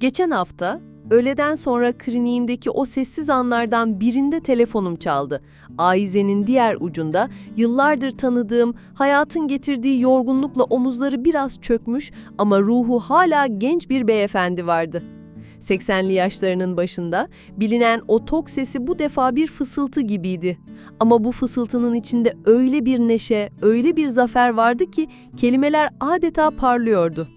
Geçen hafta öğleden sonra kliniğimdeki o sessiz anlardan birinde telefonum çaldı. Aize'nin diğer ucunda yıllardır tanıdığım, hayatın getirdiği yorgunlukla omuzları biraz çökmüş ama ruhu hala genç bir beyefendi vardı. 80'li yaşlarının başında bilinen o tok sesi bu defa bir fısıltı gibiydi. Ama bu fısıltının içinde öyle bir neşe, öyle bir zafer vardı ki kelimeler adeta parlıyordu.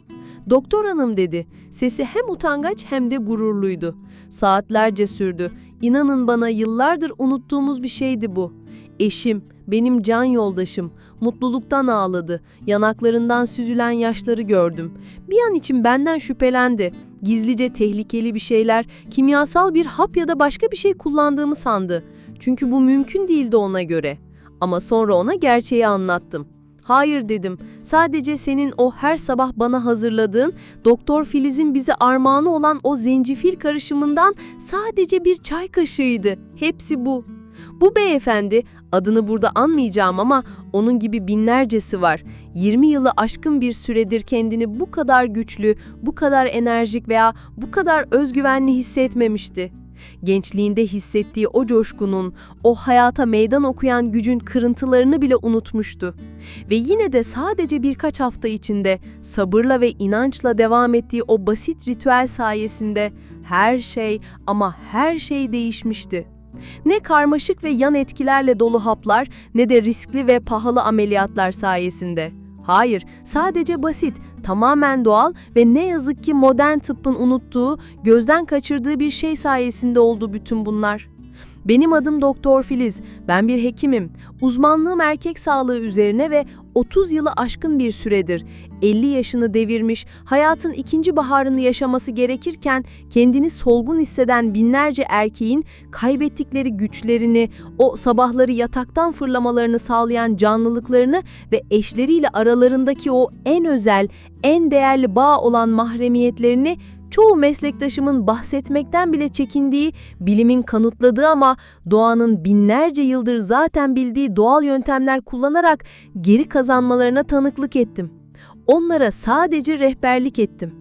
Doktor hanım dedi. Sesi hem utangaç hem de gururluydu. Saatlerce sürdü. İnanın bana yıllardır unuttuğumuz bir şeydi bu. Eşim, benim can yoldaşım, mutluluktan ağladı. Yanaklarından süzülen yaşları gördüm. Bir an için benden şüphelendi. Gizlice tehlikeli bir şeyler, kimyasal bir hap ya da başka bir şey kullandığımı sandı. Çünkü bu mümkün değildi ona göre. Ama sonra ona gerçeği anlattım. Hayır dedim. Sadece senin o her sabah bana hazırladığın Doktor Filiz'in bize armağanı olan o zencefil karışımından sadece bir çay kaşığıydı. Hepsi bu. Bu beyefendi, adını burada anmayacağım ama onun gibi binlercesi var. 20 yılı aşkın bir süredir kendini bu kadar güçlü, bu kadar enerjik veya bu kadar özgüvenli hissetmemişti. Gençliğinde hissettiği o coşkunun, o hayata meydan okuyan gücün kırıntılarını bile unutmuştu. Ve yine de sadece birkaç hafta içinde sabırla ve inançla devam ettiği o basit ritüel sayesinde her şey ama her şey değişmişti. Ne karmaşık ve yan etkilerle dolu haplar ne de riskli ve pahalı ameliyatlar sayesinde. Hayır, sadece basit, tamamen doğal ve ne yazık ki modern tıbbın unuttuğu, gözden kaçırdığı bir şey sayesinde oldu bütün bunlar. Benim adım Doktor Filiz. Ben bir hekimim. Uzmanlığım erkek sağlığı üzerine ve 30 yılı aşkın bir süredir 50 yaşını devirmiş, hayatın ikinci baharını yaşaması gerekirken kendini solgun hisseden binlerce erkeğin kaybettikleri güçlerini, o sabahları yataktan fırlamalarını sağlayan canlılıklarını ve eşleriyle aralarındaki o en özel, en değerli bağ olan mahremiyetlerini çoğu meslektaşımın bahsetmekten bile çekindiği, bilimin kanıtladığı ama doğanın binlerce yıldır zaten bildiği doğal yöntemler kullanarak geri kazanmalarına tanıklık ettim. Onlara sadece rehberlik ettim.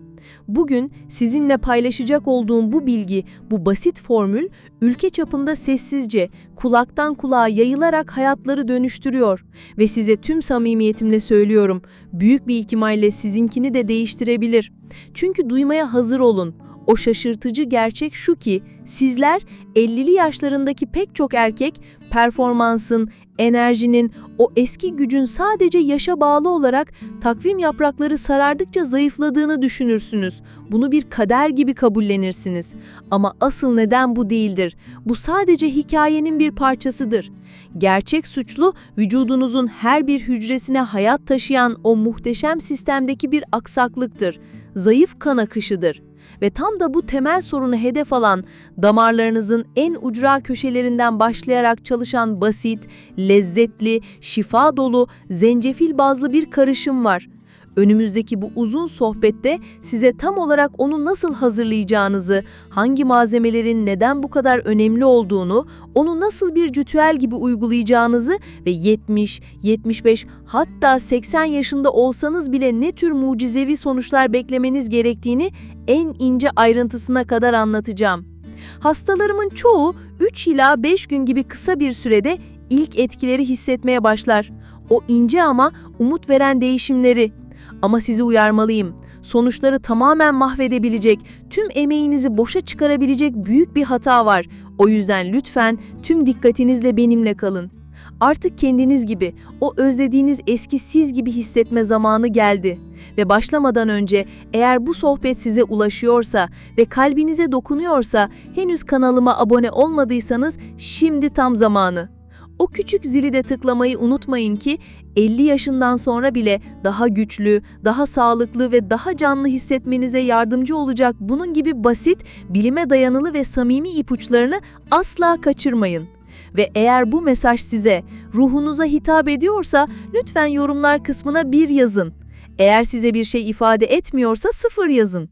Bugün sizinle paylaşacak olduğum bu bilgi, bu basit formül ülke çapında sessizce, kulaktan kulağa yayılarak hayatları dönüştürüyor ve size tüm samimiyetimle söylüyorum, büyük bir ihtimalle sizinkini de değiştirebilir. Çünkü duymaya hazır olun. O şaşırtıcı gerçek şu ki sizler 50'li yaşlarındaki pek çok erkek performansın, enerjinin, o eski gücün sadece yaşa bağlı olarak takvim yaprakları sarardıkça zayıfladığını düşünürsünüz. Bunu bir kader gibi kabullenirsiniz. Ama asıl neden bu değildir. Bu sadece hikayenin bir parçasıdır. Gerçek suçlu vücudunuzun her bir hücresine hayat taşıyan o muhteşem sistemdeki bir aksaklıktır. Zayıf kan akışıdır. Ve tam da bu temel sorunu hedef alan, damarlarınızın en ucra köşelerinden başlayarak çalışan basit, lezzetli, şifa dolu, zencefil bazlı bir karışım var. Önümüzdeki bu uzun sohbette size tam olarak onu nasıl hazırlayacağınızı, hangi malzemelerin neden bu kadar önemli olduğunu, onu nasıl bir ritüel gibi uygulayacağınızı ve 70, 75 hatta 80 yaşında olsanız bile ne tür mucizevi sonuçlar beklemeniz gerektiğini en ince ayrıntısına kadar anlatacağım. Hastalarımın çoğu 3 ila 5 gün gibi kısa bir sürede ilk etkileri hissetmeye başlar. O ince ama umut veren değişimleri. Ama sizi uyarmalıyım. Sonuçları tamamen mahvedebilecek, tüm emeğinizi boşa çıkarabilecek büyük bir hata var. O yüzden lütfen tüm dikkatinizle benimle kalın. Artık kendiniz gibi, o özlediğiniz eski siz gibi hissetme zamanı geldi. Ve başlamadan önce eğer bu sohbet size ulaşıyorsa ve kalbinize dokunuyorsa henüz kanalıma abone olmadıysanız şimdi tam zamanı. O küçük zili de tıklamayı unutmayın ki 50 yaşından sonra bile daha güçlü, daha sağlıklı ve daha canlı hissetmenize yardımcı olacak bunun gibi basit, bilime dayanılı ve samimi ipuçlarını asla kaçırmayın. Ve eğer bu mesaj size, ruhunuza hitap ediyorsa lütfen yorumlar kısmına bir yazın. Eğer size bir şey ifade etmiyorsa sıfır yazın.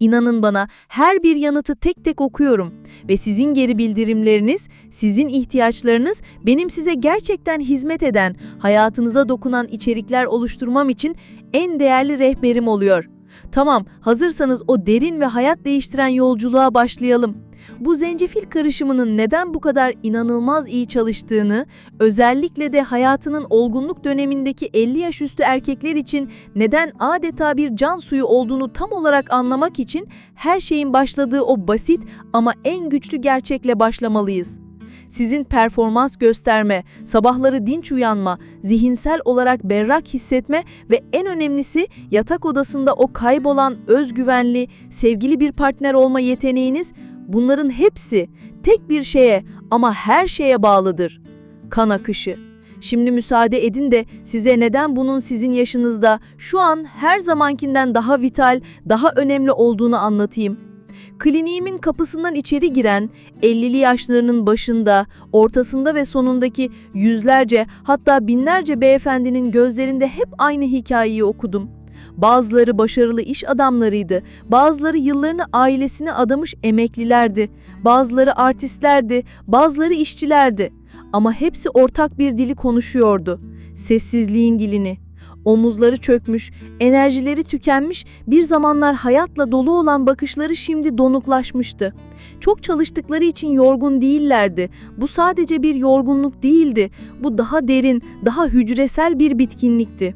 İnanın bana her bir yanıtı tek tek okuyorum ve sizin geri bildirimleriniz, sizin ihtiyaçlarınız benim size gerçekten hizmet eden, hayatınıza dokunan içerikler oluşturmam için en değerli rehberim oluyor. Tamam, hazırsanız o derin ve hayat değiştiren yolculuğa başlayalım. Bu zencefil karışımının neden bu kadar inanılmaz iyi çalıştığını, özellikle de hayatının olgunluk dönemindeki 50 yaş üstü erkekler için neden adeta bir can suyu olduğunu tam olarak anlamak için her şeyin başladığı o basit ama en güçlü gerçekle başlamalıyız. Sizin performans gösterme, sabahları dinç uyanma, zihinsel olarak berrak hissetme ve en önemlisi yatak odasında o kaybolan özgüvenli, sevgili bir partner olma yeteneğiniz bunların hepsi tek bir şeye ama her şeye bağlıdır. Kan akışı. Şimdi müsaade edin de size neden bunun sizin yaşınızda şu an her zamankinden daha vital, daha önemli olduğunu anlatayım. Kliniğimin kapısından içeri giren 50'li yaşlarının başında, ortasında ve sonundaki yüzlerce hatta binlerce beyefendinin gözlerinde hep aynı hikayeyi okudum. Bazıları başarılı iş adamlarıydı, bazıları yıllarını ailesine adamış emeklilerdi, bazıları artistlerdi, bazıları işçilerdi. Ama hepsi ortak bir dili konuşuyordu. Sessizliğin dilini. Omuzları çökmüş, enerjileri tükenmiş, bir zamanlar hayatla dolu olan bakışları şimdi donuklaşmıştı. Çok çalıştıkları için yorgun değillerdi. Bu sadece bir yorgunluk değildi. Bu daha derin, daha hücresel bir bitkinlikti.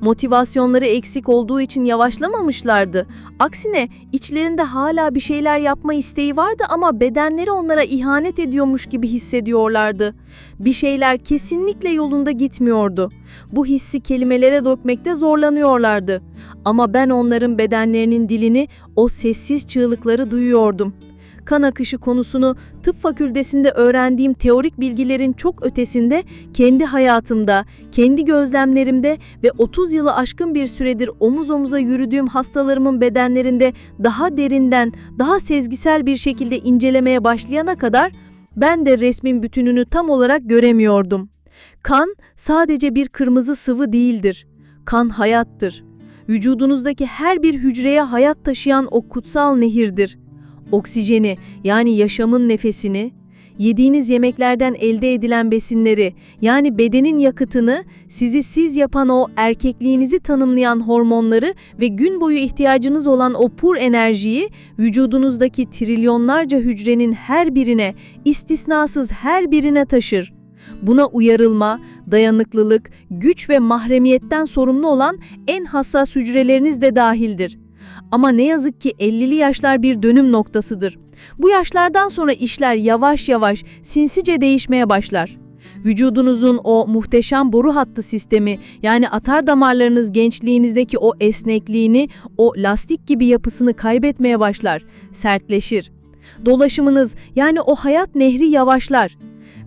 Motivasyonları eksik olduğu için yavaşlamamışlardı. Aksine içlerinde hala bir şeyler yapma isteği vardı ama bedenleri onlara ihanet ediyormuş gibi hissediyorlardı. Bir şeyler kesinlikle yolunda gitmiyordu. Bu hissi kelimelere dökmekte zorlanıyorlardı. Ama ben onların bedenlerinin dilini, o sessiz çığlıkları duyuyordum kan akışı konusunu tıp fakültesinde öğrendiğim teorik bilgilerin çok ötesinde kendi hayatımda, kendi gözlemlerimde ve 30 yılı aşkın bir süredir omuz omuza yürüdüğüm hastalarımın bedenlerinde daha derinden, daha sezgisel bir şekilde incelemeye başlayana kadar ben de resmin bütününü tam olarak göremiyordum. Kan sadece bir kırmızı sıvı değildir. Kan hayattır. Vücudunuzdaki her bir hücreye hayat taşıyan o kutsal nehirdir oksijeni yani yaşamın nefesini, yediğiniz yemeklerden elde edilen besinleri yani bedenin yakıtını, sizi siz yapan o erkekliğinizi tanımlayan hormonları ve gün boyu ihtiyacınız olan o pur enerjiyi vücudunuzdaki trilyonlarca hücrenin her birine, istisnasız her birine taşır. Buna uyarılma, dayanıklılık, güç ve mahremiyetten sorumlu olan en hassas hücreleriniz de dahildir. Ama ne yazık ki 50'li yaşlar bir dönüm noktasıdır. Bu yaşlardan sonra işler yavaş yavaş sinsice değişmeye başlar. Vücudunuzun o muhteşem boru hattı sistemi yani atar damarlarınız gençliğinizdeki o esnekliğini, o lastik gibi yapısını kaybetmeye başlar, sertleşir. Dolaşımınız yani o hayat nehri yavaşlar.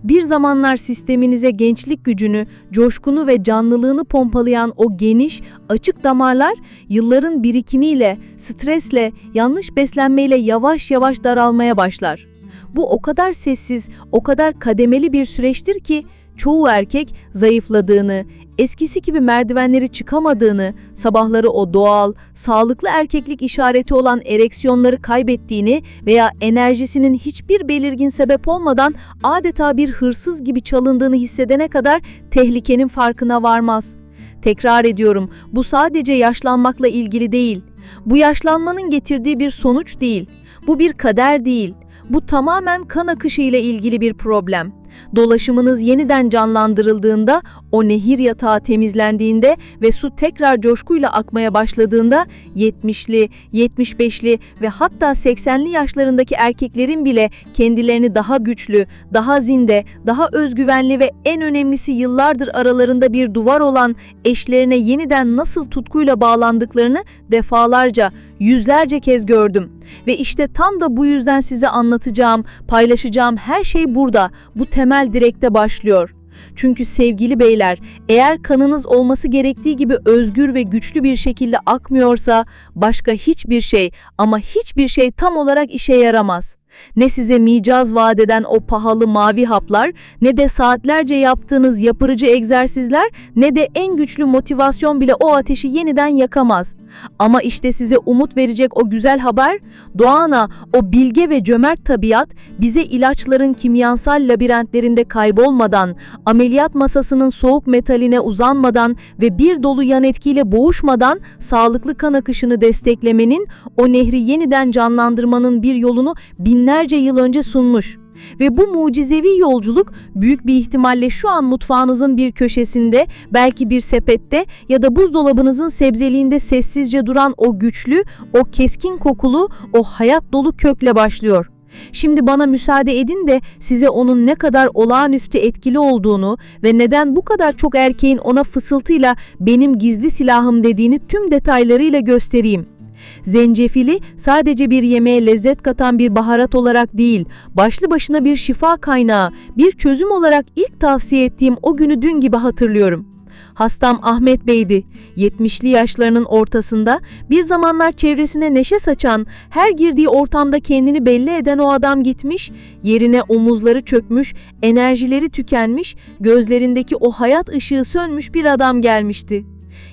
Bir zamanlar sisteminize gençlik gücünü, coşkunu ve canlılığını pompalayan o geniş, açık damarlar yılların birikimiyle, stresle, yanlış beslenmeyle yavaş yavaş daralmaya başlar. Bu o kadar sessiz, o kadar kademeli bir süreçtir ki çoğu erkek zayıfladığını, eskisi gibi merdivenleri çıkamadığını, sabahları o doğal, sağlıklı erkeklik işareti olan ereksiyonları kaybettiğini veya enerjisinin hiçbir belirgin sebep olmadan adeta bir hırsız gibi çalındığını hissedene kadar tehlikenin farkına varmaz. Tekrar ediyorum, bu sadece yaşlanmakla ilgili değil. Bu yaşlanmanın getirdiği bir sonuç değil. Bu bir kader değil. Bu tamamen kan akışı ile ilgili bir problem. Dolaşımınız yeniden canlandırıldığında, o nehir yatağı temizlendiğinde ve su tekrar coşkuyla akmaya başladığında 70'li, 75'li ve hatta 80'li yaşlarındaki erkeklerin bile kendilerini daha güçlü, daha zinde, daha özgüvenli ve en önemlisi yıllardır aralarında bir duvar olan eşlerine yeniden nasıl tutkuyla bağlandıklarını defalarca, yüzlerce kez gördüm. Ve işte tam da bu yüzden size anlatacağım, paylaşacağım her şey burada, bu temel direkte başlıyor. Çünkü sevgili beyler, eğer kanınız olması gerektiği gibi özgür ve güçlü bir şekilde akmıyorsa başka hiçbir şey ama hiçbir şey tam olarak işe yaramaz. Ne size micaz vaat o pahalı mavi haplar, ne de saatlerce yaptığınız yapırıcı egzersizler, ne de en güçlü motivasyon bile o ateşi yeniden yakamaz. Ama işte size umut verecek o güzel haber, doğana, o bilge ve cömert tabiat bize ilaçların kimyasal labirentlerinde kaybolmadan, ameliyat masasının soğuk metaline uzanmadan ve bir dolu yan etkiyle boğuşmadan sağlıklı kan akışını desteklemenin, o nehri yeniden canlandırmanın bir yolunu binlerce yıl önce sunmuş. Ve bu mucizevi yolculuk büyük bir ihtimalle şu an mutfağınızın bir köşesinde, belki bir sepette ya da buzdolabınızın sebzeliğinde sessizce duran o güçlü, o keskin kokulu, o hayat dolu kökle başlıyor. Şimdi bana müsaade edin de size onun ne kadar olağanüstü etkili olduğunu ve neden bu kadar çok erkeğin ona fısıltıyla benim gizli silahım dediğini tüm detaylarıyla göstereyim. Zencefili sadece bir yemeğe lezzet katan bir baharat olarak değil, başlı başına bir şifa kaynağı, bir çözüm olarak ilk tavsiye ettiğim o günü dün gibi hatırlıyorum. Hastam Ahmet Bey'di. 70'li yaşlarının ortasında bir zamanlar çevresine neşe saçan, her girdiği ortamda kendini belli eden o adam gitmiş, yerine omuzları çökmüş, enerjileri tükenmiş, gözlerindeki o hayat ışığı sönmüş bir adam gelmişti.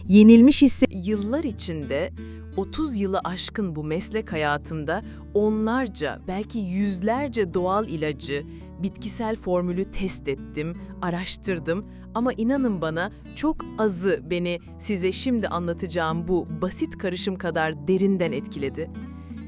Yenilmiş hisse Yıllar içinde 30 yılı aşkın bu meslek hayatımda onlarca, belki yüzlerce doğal ilacı, bitkisel formülü test ettim, araştırdım ama inanın bana çok azı beni size şimdi anlatacağım bu basit karışım kadar derinden etkiledi.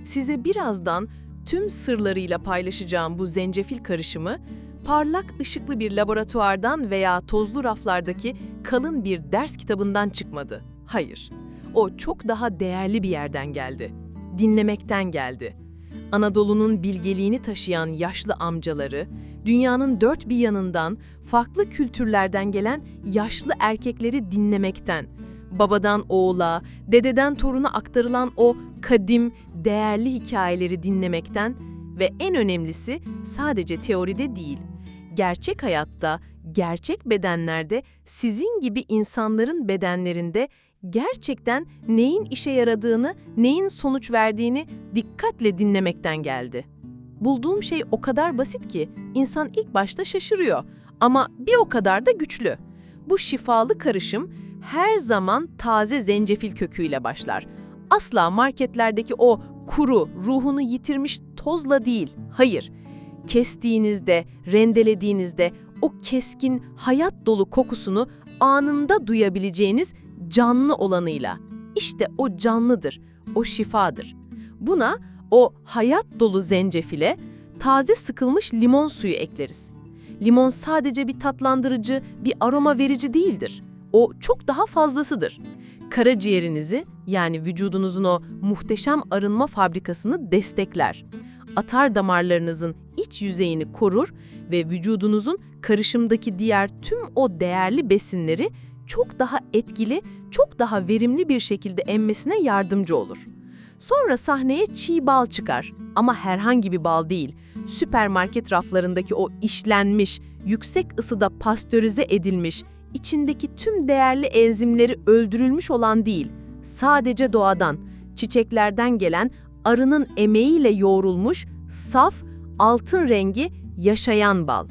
Size birazdan tüm sırlarıyla paylaşacağım bu zencefil karışımı parlak ışıklı bir laboratuvardan veya tozlu raflardaki kalın bir ders kitabından çıkmadı. Hayır. O çok daha değerli bir yerden geldi. Dinlemekten geldi. Anadolu'nun bilgeliğini taşıyan yaşlı amcaları, dünyanın dört bir yanından, farklı kültürlerden gelen yaşlı erkekleri dinlemekten, babadan oğula, dededen toruna aktarılan o kadim, değerli hikayeleri dinlemekten ve en önemlisi sadece teoride değil, gerçek hayatta, gerçek bedenlerde sizin gibi insanların bedenlerinde gerçekten neyin işe yaradığını, neyin sonuç verdiğini dikkatle dinlemekten geldi. Bulduğum şey o kadar basit ki insan ilk başta şaşırıyor ama bir o kadar da güçlü. Bu şifalı karışım her zaman taze zencefil köküyle başlar. Asla marketlerdeki o kuru, ruhunu yitirmiş tozla değil. Hayır. Kestiğinizde, rendelediğinizde o keskin, hayat dolu kokusunu anında duyabileceğiniz canlı olanıyla. İşte o canlıdır, o şifadır. Buna o hayat dolu zencefile taze sıkılmış limon suyu ekleriz. Limon sadece bir tatlandırıcı, bir aroma verici değildir. O çok daha fazlasıdır. Karaciğerinizi yani vücudunuzun o muhteşem arınma fabrikasını destekler. Atar damarlarınızın iç yüzeyini korur ve vücudunuzun karışımdaki diğer tüm o değerli besinleri çok daha etkili, çok daha verimli bir şekilde emmesine yardımcı olur. Sonra sahneye çiğ bal çıkar ama herhangi bir bal değil. Süpermarket raflarındaki o işlenmiş, yüksek ısıda pastörize edilmiş, içindeki tüm değerli enzimleri öldürülmüş olan değil, sadece doğadan, çiçeklerden gelen arının emeğiyle yoğrulmuş, saf, altın rengi yaşayan bal.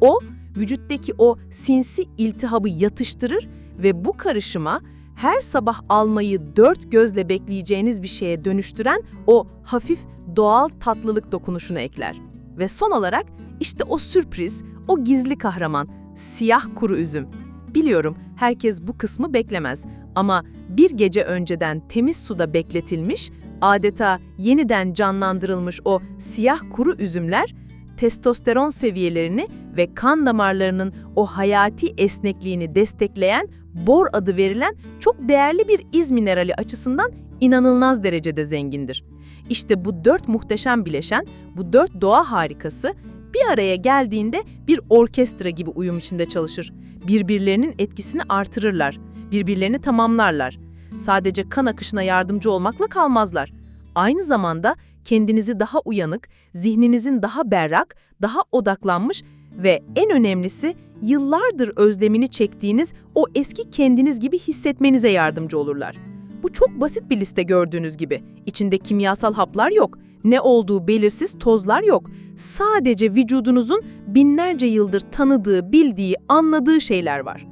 O, vücuttaki o sinsi iltihabı yatıştırır ve bu karışıma her sabah almayı dört gözle bekleyeceğiniz bir şeye dönüştüren o hafif doğal tatlılık dokunuşunu ekler. Ve son olarak işte o sürpriz, o gizli kahraman, siyah kuru üzüm. Biliyorum herkes bu kısmı beklemez ama bir gece önceden temiz suda bekletilmiş, adeta yeniden canlandırılmış o siyah kuru üzümler, testosteron seviyelerini ve kan damarlarının o hayati esnekliğini destekleyen bor adı verilen çok değerli bir iz minerali açısından inanılmaz derecede zengindir. İşte bu dört muhteşem bileşen, bu dört doğa harikası bir araya geldiğinde bir orkestra gibi uyum içinde çalışır. Birbirlerinin etkisini artırırlar, birbirlerini tamamlarlar. Sadece kan akışına yardımcı olmakla kalmazlar. Aynı zamanda kendinizi daha uyanık, zihninizin daha berrak, daha odaklanmış ve en önemlisi yıllardır özlemini çektiğiniz o eski kendiniz gibi hissetmenize yardımcı olurlar. Bu çok basit bir liste gördüğünüz gibi. İçinde kimyasal haplar yok. Ne olduğu belirsiz tozlar yok. Sadece vücudunuzun binlerce yıldır tanıdığı, bildiği, anladığı şeyler var.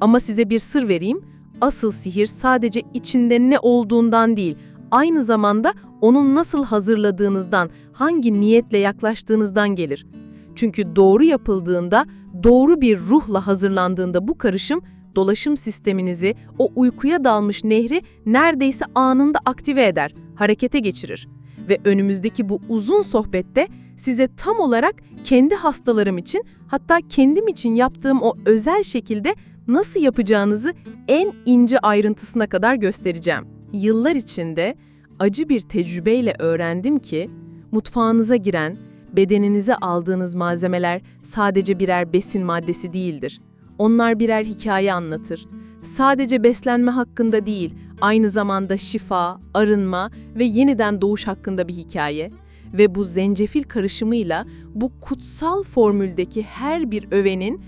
Ama size bir sır vereyim. Asıl sihir sadece içinde ne olduğundan değil, aynı zamanda onun nasıl hazırladığınızdan, hangi niyetle yaklaştığınızdan gelir. Çünkü doğru yapıldığında, doğru bir ruhla hazırlandığında bu karışım dolaşım sisteminizi, o uykuya dalmış nehri neredeyse anında aktive eder, harekete geçirir. Ve önümüzdeki bu uzun sohbette size tam olarak kendi hastalarım için, hatta kendim için yaptığım o özel şekilde nasıl yapacağınızı en ince ayrıntısına kadar göstereceğim. Yıllar içinde acı bir tecrübeyle öğrendim ki mutfağınıza giren, bedeninize aldığınız malzemeler sadece birer besin maddesi değildir. Onlar birer hikaye anlatır. Sadece beslenme hakkında değil, aynı zamanda şifa, arınma ve yeniden doğuş hakkında bir hikaye. Ve bu zencefil karışımıyla bu kutsal formüldeki her bir övenin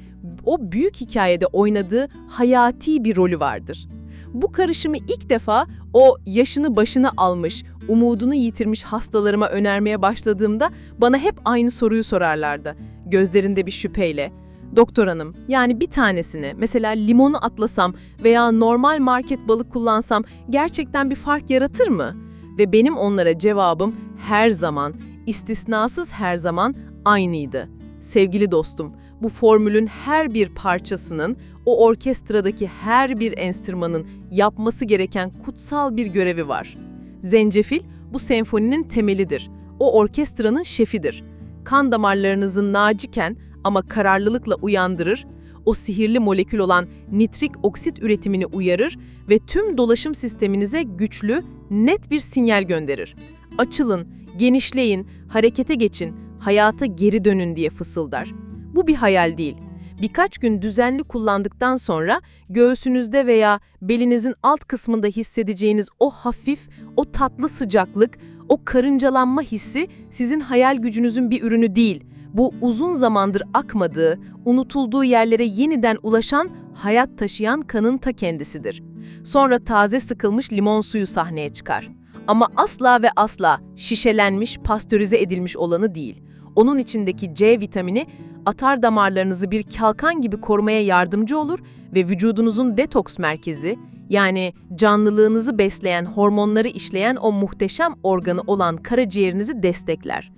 o büyük hikayede oynadığı hayati bir rolü vardır. Bu karışımı ilk defa o yaşını başına almış, umudunu yitirmiş hastalarıma önermeye başladığımda bana hep aynı soruyu sorarlardı. Gözlerinde bir şüpheyle. Doktor hanım, yani bir tanesini, mesela limonu atlasam veya normal market balık kullansam gerçekten bir fark yaratır mı? Ve benim onlara cevabım her zaman, istisnasız her zaman aynıydı. Sevgili dostum, bu formülün her bir parçasının, o orkestradaki her bir enstrümanın yapması gereken kutsal bir görevi var. Zencefil bu senfoninin temelidir. O orkestranın şefidir. Kan damarlarınızı naciken ama kararlılıkla uyandırır, o sihirli molekül olan nitrik oksit üretimini uyarır ve tüm dolaşım sisteminize güçlü, net bir sinyal gönderir. Açılın, genişleyin, harekete geçin, hayata geri dönün diye fısıldar. Bu bir hayal değil. Birkaç gün düzenli kullandıktan sonra göğsünüzde veya belinizin alt kısmında hissedeceğiniz o hafif, o tatlı sıcaklık, o karıncalanma hissi sizin hayal gücünüzün bir ürünü değil. Bu uzun zamandır akmadığı, unutulduğu yerlere yeniden ulaşan, hayat taşıyan kanın ta kendisidir. Sonra taze sıkılmış limon suyu sahneye çıkar. Ama asla ve asla şişelenmiş, pastörize edilmiş olanı değil. Onun içindeki C vitamini atar damarlarınızı bir kalkan gibi korumaya yardımcı olur ve vücudunuzun detoks merkezi, yani canlılığınızı besleyen, hormonları işleyen o muhteşem organı olan karaciğerinizi destekler.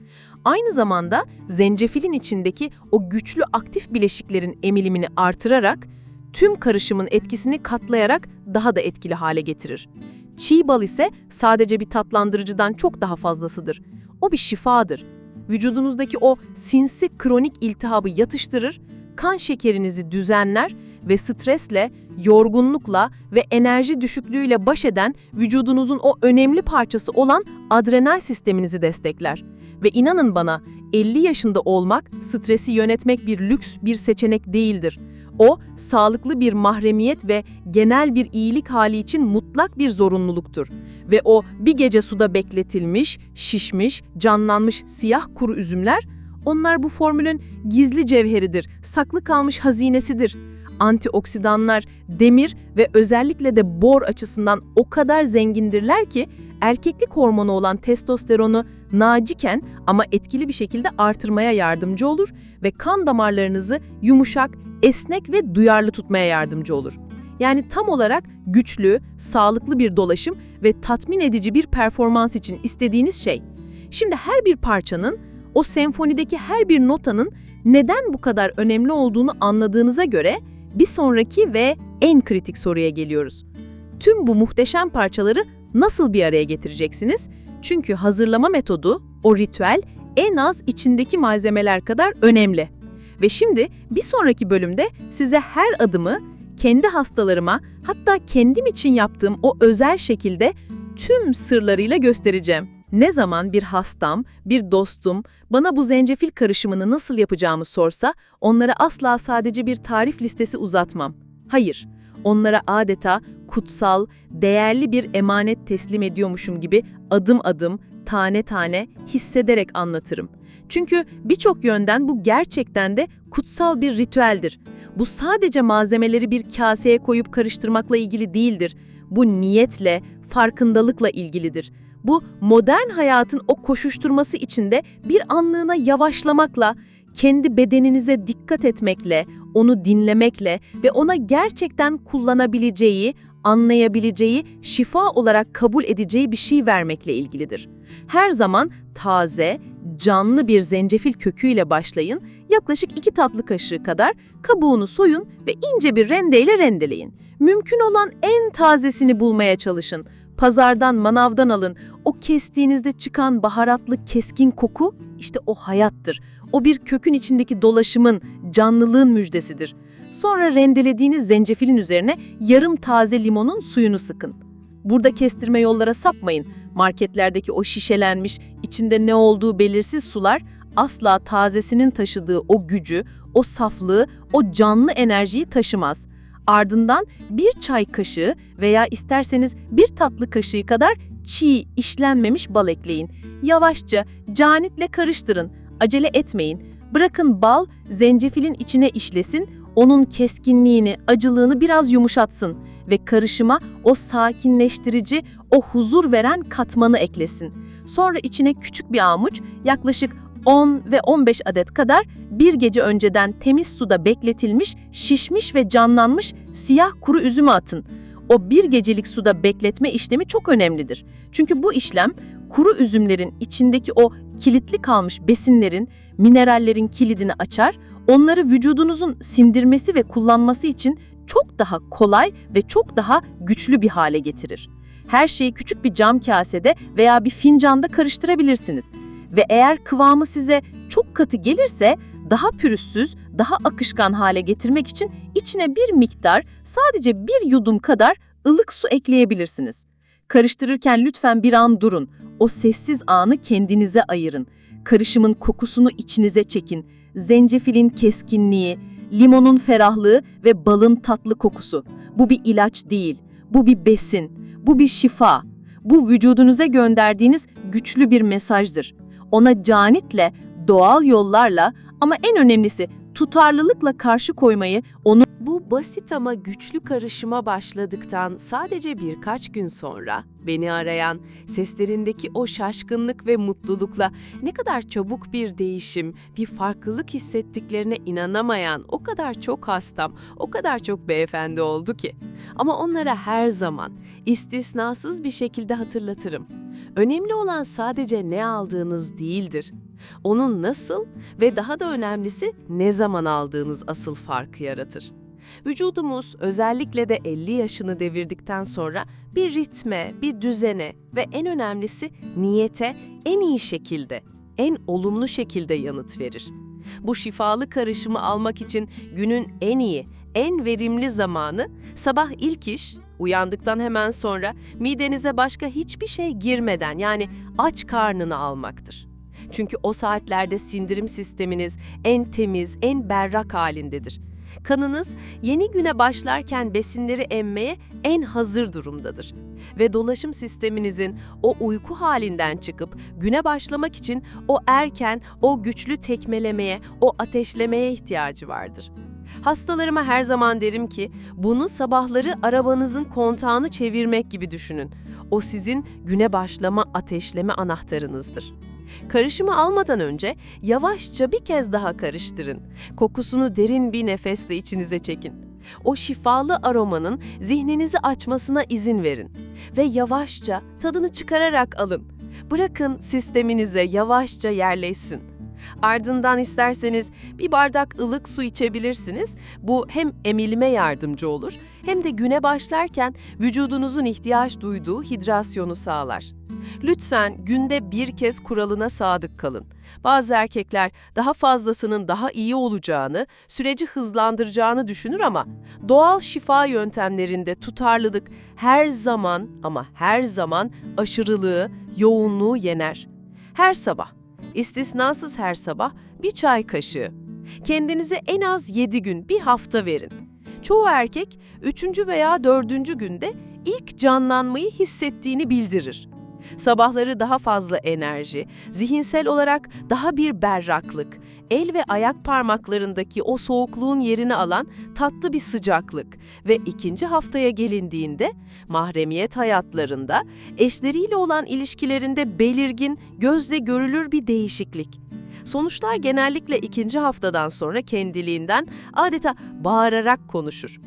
Aynı zamanda zencefilin içindeki o güçlü aktif bileşiklerin emilimini artırarak, tüm karışımın etkisini katlayarak daha da etkili hale getirir. Çiğ bal ise sadece bir tatlandırıcıdan çok daha fazlasıdır. O bir şifadır. Vücudunuzdaki o sinsi kronik iltihabı yatıştırır, kan şekerinizi düzenler ve stresle, yorgunlukla ve enerji düşüklüğüyle baş eden vücudunuzun o önemli parçası olan adrenal sisteminizi destekler. Ve inanın bana 50 yaşında olmak, stresi yönetmek bir lüks bir seçenek değildir. O, sağlıklı bir mahremiyet ve genel bir iyilik hali için mutlak bir zorunluluktur. Ve o bir gece suda bekletilmiş, şişmiş, canlanmış siyah kuru üzümler, onlar bu formülün gizli cevheridir, saklı kalmış hazinesidir. Antioksidanlar, demir ve özellikle de bor açısından o kadar zengindirler ki erkeklik hormonu olan testosteronu naciken ama etkili bir şekilde artırmaya yardımcı olur ve kan damarlarınızı yumuşak, esnek ve duyarlı tutmaya yardımcı olur. Yani tam olarak güçlü, sağlıklı bir dolaşım ve tatmin edici bir performans için istediğiniz şey. Şimdi her bir parçanın, o senfonideki her bir notanın neden bu kadar önemli olduğunu anladığınıza göre bir sonraki ve en kritik soruya geliyoruz. Tüm bu muhteşem parçaları nasıl bir araya getireceksiniz? Çünkü hazırlama metodu, o ritüel en az içindeki malzemeler kadar önemli. Ve şimdi bir sonraki bölümde size her adımı kendi hastalarıma hatta kendim için yaptığım o özel şekilde tüm sırlarıyla göstereceğim. Ne zaman bir hastam, bir dostum bana bu zencefil karışımını nasıl yapacağımı sorsa onlara asla sadece bir tarif listesi uzatmam. Hayır, onlara adeta kutsal, değerli bir emanet teslim ediyormuşum gibi adım adım, tane tane hissederek anlatırım. Çünkü birçok yönden bu gerçekten de kutsal bir ritüeldir. Bu sadece malzemeleri bir kaseye koyup karıştırmakla ilgili değildir. Bu niyetle, farkındalıkla ilgilidir. Bu modern hayatın o koşuşturması içinde bir anlığına yavaşlamakla, kendi bedeninize dikkat etmekle, onu dinlemekle ve ona gerçekten kullanabileceği, anlayabileceği, şifa olarak kabul edeceği bir şey vermekle ilgilidir. Her zaman taze, canlı bir zencefil köküyle başlayın, yaklaşık 2 tatlı kaşığı kadar kabuğunu soyun ve ince bir rendeyle rendeleyin. Mümkün olan en tazesini bulmaya çalışın. Pazardan, manavdan alın. O kestiğinizde çıkan baharatlı keskin koku işte o hayattır. O bir kökün içindeki dolaşımın, canlılığın müjdesidir. Sonra rendelediğiniz zencefilin üzerine yarım taze limonun suyunu sıkın. Burada kestirme yollara sapmayın. Marketlerdeki o şişelenmiş, içinde ne olduğu belirsiz sular asla tazesinin taşıdığı o gücü, o saflığı, o canlı enerjiyi taşımaz. Ardından bir çay kaşığı veya isterseniz bir tatlı kaşığı kadar çiğ, işlenmemiş bal ekleyin. Yavaşça, canitle karıştırın. Acele etmeyin. Bırakın bal zencefilin içine işlesin, onun keskinliğini, acılığını biraz yumuşatsın ve karışıma o sakinleştirici, o huzur veren katmanı eklesin. Sonra içine küçük bir avuç, yaklaşık 10 ve 15 adet kadar bir gece önceden temiz suda bekletilmiş, şişmiş ve canlanmış siyah kuru üzümü atın. O bir gecelik suda bekletme işlemi çok önemlidir. Çünkü bu işlem kuru üzümlerin içindeki o kilitli kalmış besinlerin, minerallerin kilidini açar, onları vücudunuzun sindirmesi ve kullanması için çok daha kolay ve çok daha güçlü bir hale getirir. Her şeyi küçük bir cam kasede veya bir fincanda karıştırabilirsiniz. Ve eğer kıvamı size çok katı gelirse daha pürüzsüz, daha akışkan hale getirmek için içine bir miktar, sadece bir yudum kadar ılık su ekleyebilirsiniz. Karıştırırken lütfen bir an durun. O sessiz anı kendinize ayırın. Karışımın kokusunu içinize çekin. Zencefilin keskinliği, limonun ferahlığı ve balın tatlı kokusu. Bu bir ilaç değil, bu bir besin, bu bir şifa. Bu vücudunuza gönderdiğiniz güçlü bir mesajdır. Ona canitle, doğal yollarla ama en önemlisi tutarlılıkla karşı koymayı, onu Bu basit ama güçlü karışıma başladıktan sadece birkaç gün sonra beni arayan, seslerindeki o şaşkınlık ve mutlulukla ne kadar çabuk bir değişim, bir farklılık hissettiklerine inanamayan o kadar çok hastam, o kadar çok beyefendi oldu ki. Ama onlara her zaman istisnasız bir şekilde hatırlatırım. Önemli olan sadece ne aldığınız değildir. Onun nasıl ve daha da önemlisi ne zaman aldığınız asıl farkı yaratır. Vücudumuz özellikle de 50 yaşını devirdikten sonra bir ritme, bir düzene ve en önemlisi niyete en iyi şekilde, en olumlu şekilde yanıt verir. Bu şifalı karışımı almak için günün en iyi, en verimli zamanı sabah ilk iş, uyandıktan hemen sonra midenize başka hiçbir şey girmeden yani aç karnını almaktır. Çünkü o saatlerde sindirim sisteminiz en temiz, en berrak halindedir. Kanınız yeni güne başlarken besinleri emmeye en hazır durumdadır. Ve dolaşım sisteminizin o uyku halinden çıkıp güne başlamak için o erken, o güçlü tekmelemeye, o ateşlemeye ihtiyacı vardır. Hastalarıma her zaman derim ki bunu sabahları arabanızın kontağını çevirmek gibi düşünün. O sizin güne başlama ateşleme anahtarınızdır. Karışımı almadan önce yavaşça bir kez daha karıştırın. Kokusunu derin bir nefesle içinize çekin. O şifalı aromanın zihninizi açmasına izin verin ve yavaşça tadını çıkararak alın. Bırakın sisteminize yavaşça yerleşsin. Ardından isterseniz bir bardak ılık su içebilirsiniz. Bu hem emilime yardımcı olur hem de güne başlarken vücudunuzun ihtiyaç duyduğu hidrasyonu sağlar. Lütfen günde bir kez kuralına sadık kalın. Bazı erkekler daha fazlasının daha iyi olacağını, süreci hızlandıracağını düşünür ama doğal şifa yöntemlerinde tutarlılık her zaman ama her zaman aşırılığı, yoğunluğu yener. Her sabah, istisnasız her sabah bir çay kaşığı. Kendinize en az 7 gün, bir hafta verin. Çoğu erkek 3. veya 4. günde ilk canlanmayı hissettiğini bildirir. Sabahları daha fazla enerji, zihinsel olarak daha bir berraklık, el ve ayak parmaklarındaki o soğukluğun yerini alan tatlı bir sıcaklık ve ikinci haftaya gelindiğinde mahremiyet hayatlarında eşleriyle olan ilişkilerinde belirgin, gözle görülür bir değişiklik. Sonuçlar genellikle ikinci haftadan sonra kendiliğinden adeta bağırarak konuşur.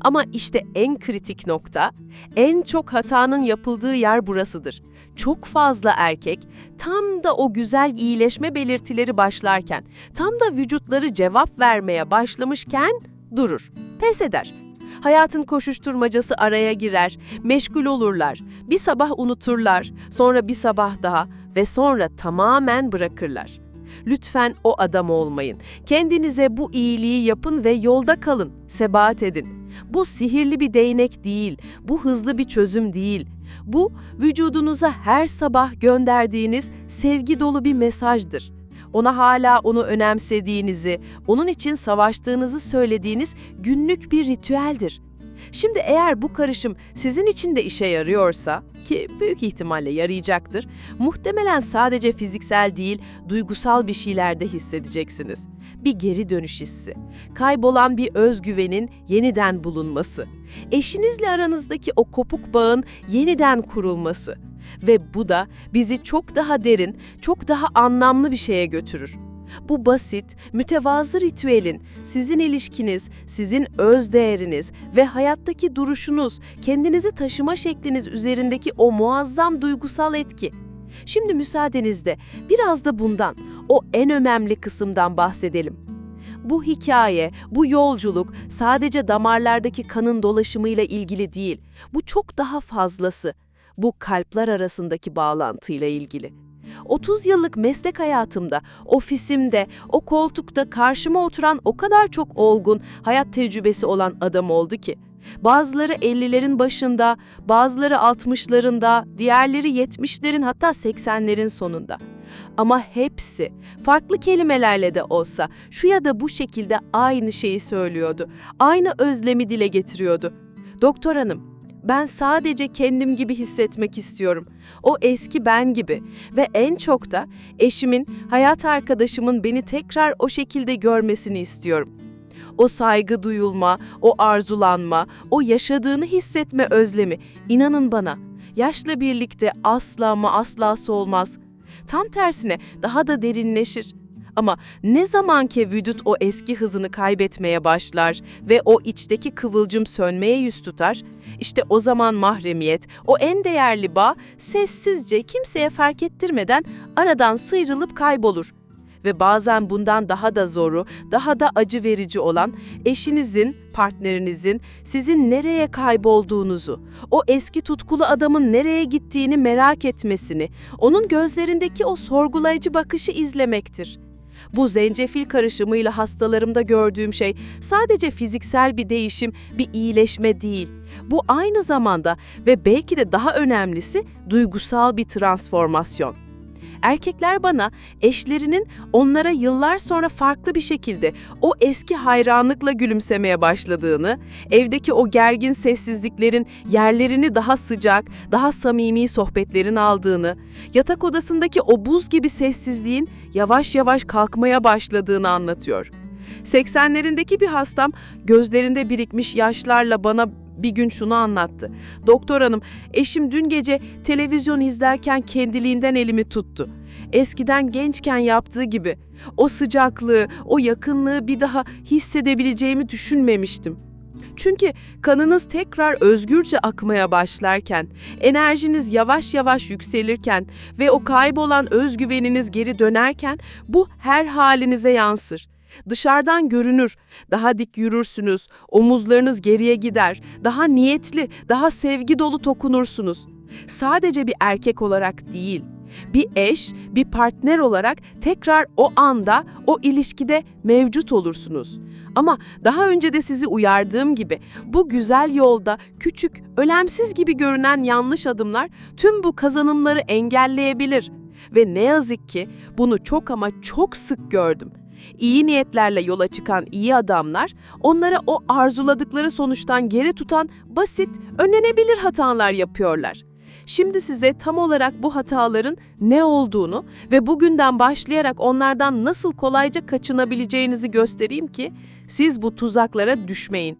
Ama işte en kritik nokta, en çok hatanın yapıldığı yer burasıdır. Çok fazla erkek tam da o güzel iyileşme belirtileri başlarken, tam da vücutları cevap vermeye başlamışken durur, pes eder. Hayatın koşuşturmacası araya girer, meşgul olurlar, bir sabah unuturlar, sonra bir sabah daha ve sonra tamamen bırakırlar. Lütfen o adam olmayın. Kendinize bu iyiliği yapın ve yolda kalın, sebat edin. Bu sihirli bir değnek değil, bu hızlı bir çözüm değil. Bu vücudunuza her sabah gönderdiğiniz sevgi dolu bir mesajdır. Ona hala onu önemsediğinizi, onun için savaştığınızı söylediğiniz günlük bir ritüeldir. Şimdi eğer bu karışım sizin için de işe yarıyorsa, ki büyük ihtimalle yarayacaktır, muhtemelen sadece fiziksel değil, duygusal bir şeyler de hissedeceksiniz. Bir geri dönüş hissi, kaybolan bir özgüvenin yeniden bulunması, eşinizle aranızdaki o kopuk bağın yeniden kurulması ve bu da bizi çok daha derin, çok daha anlamlı bir şeye götürür. Bu basit, mütevazı ritüelin sizin ilişkiniz, sizin öz değeriniz ve hayattaki duruşunuz, kendinizi taşıma şekliniz üzerindeki o muazzam duygusal etki. Şimdi müsaadenizle biraz da bundan, o en önemli kısımdan bahsedelim. Bu hikaye, bu yolculuk sadece damarlardaki kanın dolaşımıyla ilgili değil. Bu çok daha fazlası. Bu kalpler arasındaki bağlantıyla ilgili. 30 yıllık meslek hayatımda, ofisimde, o koltukta karşıma oturan o kadar çok olgun, hayat tecrübesi olan adam oldu ki. Bazıları 50'lerin başında, bazıları 60'larında, diğerleri 70'lerin hatta 80'lerin sonunda. Ama hepsi farklı kelimelerle de olsa şu ya da bu şekilde aynı şeyi söylüyordu. Aynı özlemi dile getiriyordu. Doktor hanım, ben sadece kendim gibi hissetmek istiyorum. O eski ben gibi ve en çok da eşimin, hayat arkadaşımın beni tekrar o şekilde görmesini istiyorum. O saygı duyulma, o arzulanma, o yaşadığını hissetme özlemi, inanın bana, yaşla birlikte asla ama asla solmaz. Tam tersine daha da derinleşir. Ama ne zaman ki vücut o eski hızını kaybetmeye başlar ve o içteki kıvılcım sönmeye yüz tutar, işte o zaman mahremiyet, o en değerli bağ sessizce kimseye fark ettirmeden aradan sıyrılıp kaybolur. Ve bazen bundan daha da zoru, daha da acı verici olan eşinizin, partnerinizin sizin nereye kaybolduğunuzu, o eski tutkulu adamın nereye gittiğini merak etmesini, onun gözlerindeki o sorgulayıcı bakışı izlemektir. Bu zencefil karışımıyla hastalarımda gördüğüm şey sadece fiziksel bir değişim, bir iyileşme değil. Bu aynı zamanda ve belki de daha önemlisi duygusal bir transformasyon. Erkekler bana eşlerinin onlara yıllar sonra farklı bir şekilde o eski hayranlıkla gülümsemeye başladığını, evdeki o gergin sessizliklerin yerlerini daha sıcak, daha samimi sohbetlerin aldığını, yatak odasındaki o buz gibi sessizliğin yavaş yavaş kalkmaya başladığını anlatıyor. 80'lerindeki bir hastam gözlerinde birikmiş yaşlarla bana bir gün şunu anlattı. Doktor hanım, eşim dün gece televizyon izlerken kendiliğinden elimi tuttu. Eskiden gençken yaptığı gibi. O sıcaklığı, o yakınlığı bir daha hissedebileceğimi düşünmemiştim. Çünkü kanınız tekrar özgürce akmaya başlarken, enerjiniz yavaş yavaş yükselirken ve o kaybolan özgüveniniz geri dönerken bu her halinize yansır. Dışarıdan görünür, daha dik yürürsünüz, omuzlarınız geriye gider, daha niyetli, daha sevgi dolu tokunursunuz. Sadece bir erkek olarak değil, bir eş, bir partner olarak tekrar o anda, o ilişkide mevcut olursunuz. Ama daha önce de sizi uyardığım gibi bu güzel yolda küçük, önemsiz gibi görünen yanlış adımlar tüm bu kazanımları engelleyebilir. Ve ne yazık ki bunu çok ama çok sık gördüm. İyi niyetlerle yola çıkan iyi adamlar, onlara o arzuladıkları sonuçtan geri tutan basit, önlenebilir hatalar yapıyorlar. Şimdi size tam olarak bu hataların ne olduğunu ve bugünden başlayarak onlardan nasıl kolayca kaçınabileceğinizi göstereyim ki siz bu tuzaklara düşmeyin.